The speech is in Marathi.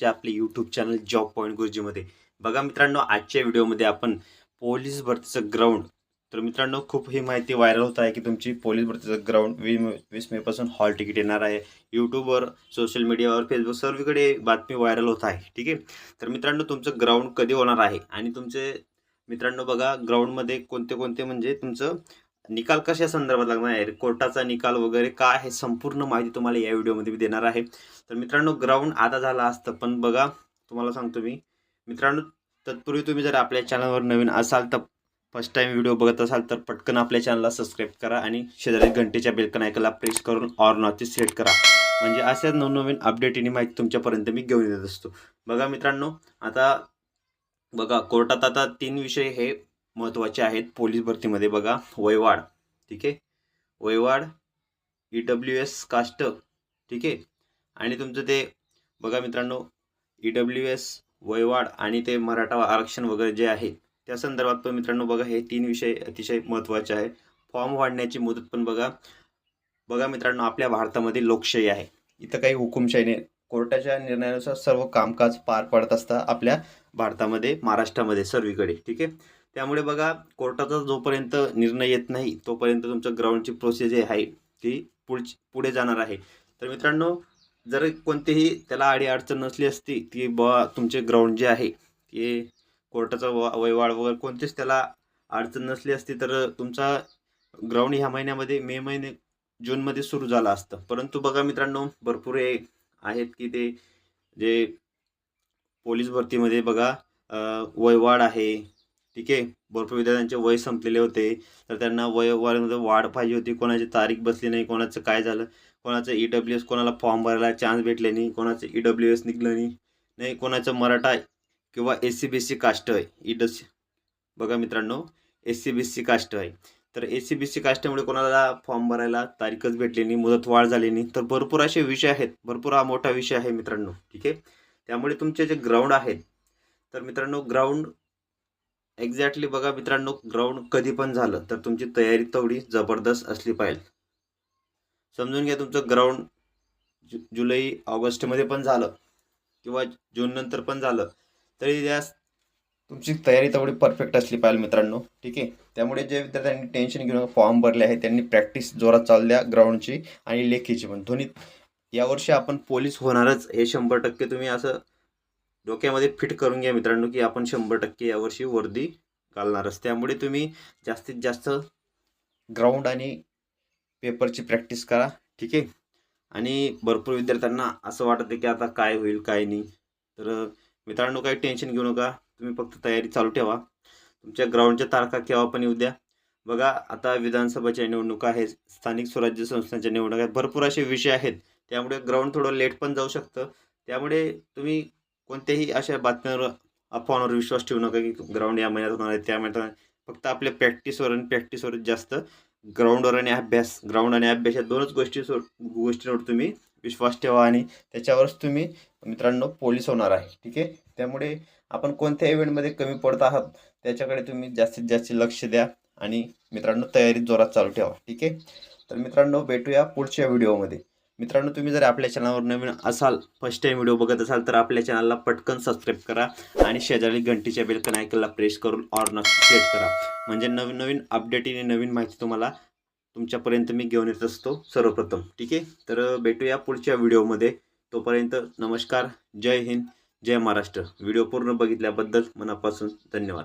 तुमचे आपले यूट्यूब चॅनल जॉब पॉईंट गुरुजीमध्ये. बघा मित्रांनो आजच्या व्हिडिओमध्ये आपण पोलीस भरतीचं ग्राउंड तर मित्रांनो खूप ही माहिती व्हायरल होत आहे की तुमची पोलीस भरतीचं ग्राउंड वी वीस मेपासून हॉल तिकीट येणार आहे. यूट्यूबवर सोशल मीडियावर फेसबुक सर्वीकडे बातमी व्हायरल होत आहे ठीक आहे? तर मित्रांनो तुमचं ग्राउंड कधी होणार आहे? आणि तुमचे मित्रांनो बघा ग्राउंडमध्ये कोणते कोणते म्हणजे तुमचं निकाल कशा संदर्भात लागणार आहे? कोर्टाचा निकाल वगैरे काय आहे? संपूर्ण माहिती तुम्हाला या व्हिडिओमध्ये मी देणार आहे. तर मित्रांनो ग्राउंड आता झाला असतं पण बघा तुम्हाला सांगतो मी. मित्रांनो तत्पूर्वी तुम्ही जर आपल्या चॅनलवर नवीन असाल तर फर्स्ट टाईम व्हिडिओ बघत असाल तर पटकन आपल्या चॅनलला सबस्क्राईब करा आणि शेजारी घंटेच्या बेलकन ऐकायला प्रेस करून ऑर नॉची सेट करा. म्हणजे अशाच नवनवीन अपडेट आणि माहिती तुमच्यापर्यंत मी घेऊन येत असतो. बघा मित्रांनो आता बघा कोर्टात आता तीन विषय हे महत्त्वाचे आहेत. पोलीस भरतीमध्ये बघा वयवाड ठीक आहे? वयवाड ई डब्ल्यू एस कास्ट ठीक आहे? आणि तुमचं ते बघा मित्रांनो ई डब्ल्यू एस वयवाड आणि ते मराठा आरक्षण वगैरे जे आहे त्या संदर्भात पण मित्रांनो बघा हे तीन विषय अतिशय महत्त्वाचे आहे. फॉर्म वाढण्याची मुदत पण बघा बघा मित्रांनो आपल्या भारतामध्ये लोकशाही आहे. इथं काही हुकुमशाहीने नाही. कोर्टाच्या निर्णयानुसार सर्व कामकाज पार पडत असता आपल्या भारतामध्ये महाराष्ट्रामध्ये सर्वीकडे ठीक आहे? त्यामुळे बघा कोर्टाचा जोपर्यंत निर्णय येत नाही तोपर्यंत तुमचं ग्राउंडची प्रोसेस जे आहे ती पुढची पुढे जाणार आहे. तर मित्रांनो जर कोणतेही त्याला आडी अडचण नसली असती ती बा तुमचे ग्राउंड जे आहे ते कोर्टाचा व वयवाड वगैरे कोणतेच त्याला अडचण नसली असती तर तुमचा ग्राउंड ह्या महिन्यामध्ये मे महिने जूनमध्ये सुरू झाला असतं. परंतु बघा मित्रांनो भरपूर हे आहेत की ते जे पोलीस भरतीमध्ये बघा अ, वयवाढ आहे ठीक आहे? भरपूर विद्यार्थ्यांचे वय संपलेले होते. तर त्यांना वयवाढमध्ये वाढ पाहिजे होती. कोणाची तारीख बसली नाही कोणाचं काय झालं? कोणाचं ई डब्ल्यू एस कोणाला फॉर्म भरायला चान्स भेटले नाही? कोणाचं ई डब्ल्यू एस निघलं नाही? नाही कोणाचं मराठा किंवा S C B C caste आहे? ई डस बघा मित्रांनो S C B C caste आहे. तर एस सी बी सी कास्टमुळे कोणाला फॉर्म भरायला तारीखच भेटली नाही मुदत वाढ झाली नाही. तर भरपूर असे विषय आहेत. भरपूर हा मोठा विषय आहे मित्रांनो. ठीक आहे? त्यामुळे तुमचे जे ग्राउंड आहेत तर मित्रांनो ग्राउंड एक्झॅक्टली बघा मित्रांनो ग्राउंड कधी पण झालं तर तुमची तयारी तेवढी जबरदस्त असली पाहिजे. समजून घ्या तुमचं ग्राउंड जु जुलै ऑगस्टमध्ये पण झालं किंवा जून नंतर पण झालं तरी त्या तुमची तयारी तेवढी परफेक्ट असली पाहिजे मित्रांनो. ठीक आहे? त्यामुळे जे विद्यार्थ्यांनी टेन्शन घेऊन फॉर्म भरले आहे त्यांनी प्रॅक्टिस जोरात चालू द्या ग्राउंडची आणि लेखीची पण. दोन्ही यावर्षी आपण पोलीस होणारच हे शंभर टक्के तुम्ही असं डोक्यामध्ये फिट करून घ्या मित्रांनो की आपण शंभर टक्के यावर्षी वर्दी घालणारच. त्यामुळे तुम्ही जास्तीत जास्त ग्राउंड आणि पेपरची प्रॅक्टिस करा ठीक आहे? आणि भरपूर विद्यार्थ्यांना असं वाटतं की आता काय होईल काय नाही. तर मित्रांनो काही टेन्शन घेऊ नका. तुम्ही फक्त तयारी चालू ठेवा. तुमच्या ग्राउंडच्या तारखा केव्हा पण येऊ द्या. बघा आता विधानसभाच्या निवडणुका आहेत स्थानिक स्वराज्य संस्थांच्या निवडणुका आहेत. भरपूर असे विषय आहेत. त्यामुळे ग्राउंड थोडं लेट पण जाऊ शकतं. त्यामुळे तुम्ही कोणत्याही अशा बातम्यांवर अफवांवर विश्वास ठेवू नका की ग्राउंड या महिन्यात होणार आहे त्या महिन्यात फक्त आपल्या प्रॅक्टिसवर आणि प्रॅक्टिसवर जास्त ग्राउंडवर आणि अभ्यास ग्राउंड आणि अभ्यास या दोनच गोष्टी गोष्टींवर तुम्ही विश्वास ठेवा आणि त्याच्यावरच तुम्ही मित्रांनो पोलीस होणार आहे ठीक आहे? त्यामुळे आपण कोणत्या इव्हेंटमध्ये कमी पडत आहात त्याच्याकडे तुम्ही जास्तीत जास्त लक्ष द्या आणि मित्रांनो तयारी जोरात चालू ठेवा ठीक आहे? तर मित्रांनो भेटूया पुढच्या व्हिडिओमध्ये मित्रांनो तुम्ही जर आपल्या चॅनलवर नवीन असाल फर्स्ट टाईम व्हिडिओ बघत असाल तर आपल्या चॅनलला पटकन सबस्क्राईब करा आणि शेजारी घंटीच्या बेलकन ऐकायला प्रेस करून ऑर नक्की सेट करा. म्हणजे नवीन नवीन अपडेट आणि नवीन माहिती तुम्हाला तुमच्यापर्यंत मी घेऊन येत असतो सर्वप्रथम. ठीक आहे? तर भेटूया पुढच्या व्हिडिओमध्ये तोपर्यंत नमस्कार. जय हिंद. जय महाराष्ट्र. व्हिडिओ पूर्ण बघितल्याबद्दल मनापासून धन्यवाद.